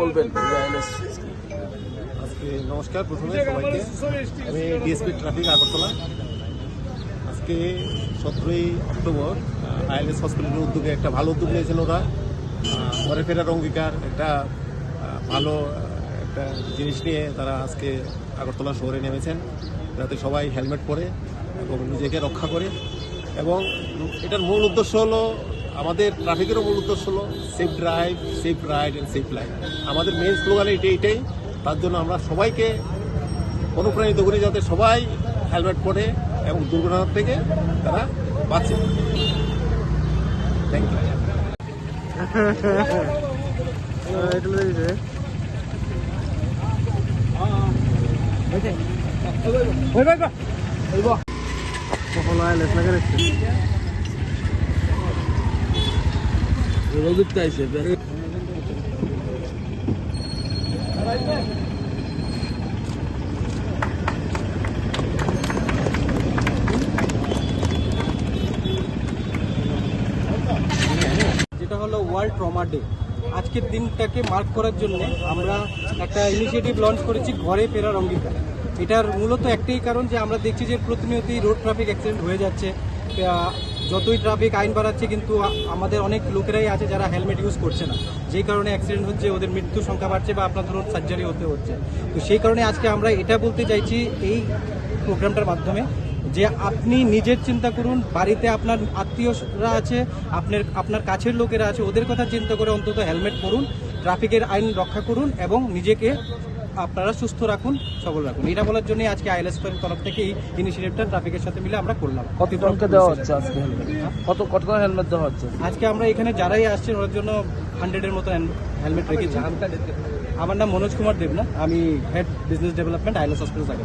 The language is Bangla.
বলবেন? আজকে নমস্কার, প্রথমে সবাইকে। আমি ডিএসপি ট্রাফিক আগরতলা। আজকে সতেরোই অক্টোবর আইএলএস হসপিটালের উদ্যোগে একটা ভালো উদ্যোগ নিয়েছেন ওরা। ঘরে ফেরার অঙ্গীকার, একটা ভালো একটা জিনিস নিয়ে তারা আজকে আগরতলা শহরে নেমেছেন। যাতে সবাই হেলমেট পরে এবং নিজেকে রক্ষা করে। এবং এটার মূল উদ্দেশ্য হলো আমাদের ট্রাফিকের মূল উদ্দেশ্য হলো safe drive safe ride and safe life আমাদের মেন স্লোগান এটাই এটাই। তার জন্য আমরা সবাইকে অনুপ্রাণিত করি যাতে সবাই হেলমেট পরে এবং দুর্ঘটনার থেকে তারা বাঁচে। থ্যাংক ইউ আইছে যেটা হলো ওয়ার্ল্ড ট্রমা ডে। আজকের দিনটাকে মার্ক করার জন্য আমরা একটা ইনিশিয়েটিভ লঞ্চ করেছি ঘরে ফেরার অঙ্গীকার এটার মূলত একটাই কারণ যে আমরা দেখছি যে প্রতিনিয়তই রোড ট্রাফিক অ্যাক্সিডেন্ট হয়ে যাচ্ছে। যতই ট্রাফিক আইন বাড়াচ্ছে, কিন্তু আমাদের অনেক লোকেরাই আছে যারা হেলমেট ইউজ করছে না। যেই কারণে অ্যাক্সিডেন্ট হচ্ছে, ওদের মৃত্যুর সংখ্যা বাড়ছে বা আপনার ধরুন সার্জারি হতে হচ্ছে। তো সেই কারণে আজকে আমরা এটা বলতে চাইছি এই প্রোগ্রামটার মাধ্যমে যে আপনি নিজের চিন্তা করুন, বাড়িতে আপনার আত্মীয়রা আছে, আপনার আপনার কাছের লোকেরা আছে, ওদের কথা চিন্তা করে অন্তত হেলমেট পরুন ট্রাফিকের আইন রক্ষা করুন এবং নিজেকে আপনারা সুস্থ রাখুন সবল রাখুন। এটা বলার জন্যই আজকে আইএলএস এর তরফ থেকে এই ইনিশিয়েটিভটা ট্রাফিকের সাথে মিলে আমরা করলাম। কত জনকে দেওয়া হচ্ছে আজকে? কত কত করে হেলমেট দেওয়া হচ্ছে? আজকে আমরা এখানে যারাই আসছে ওর জন্য হান্ড্রেডের মতো হেলমেট রেখেছি। আমার নাম মনোজ কুমার দেবনা আমি head business development ILS hospital আগে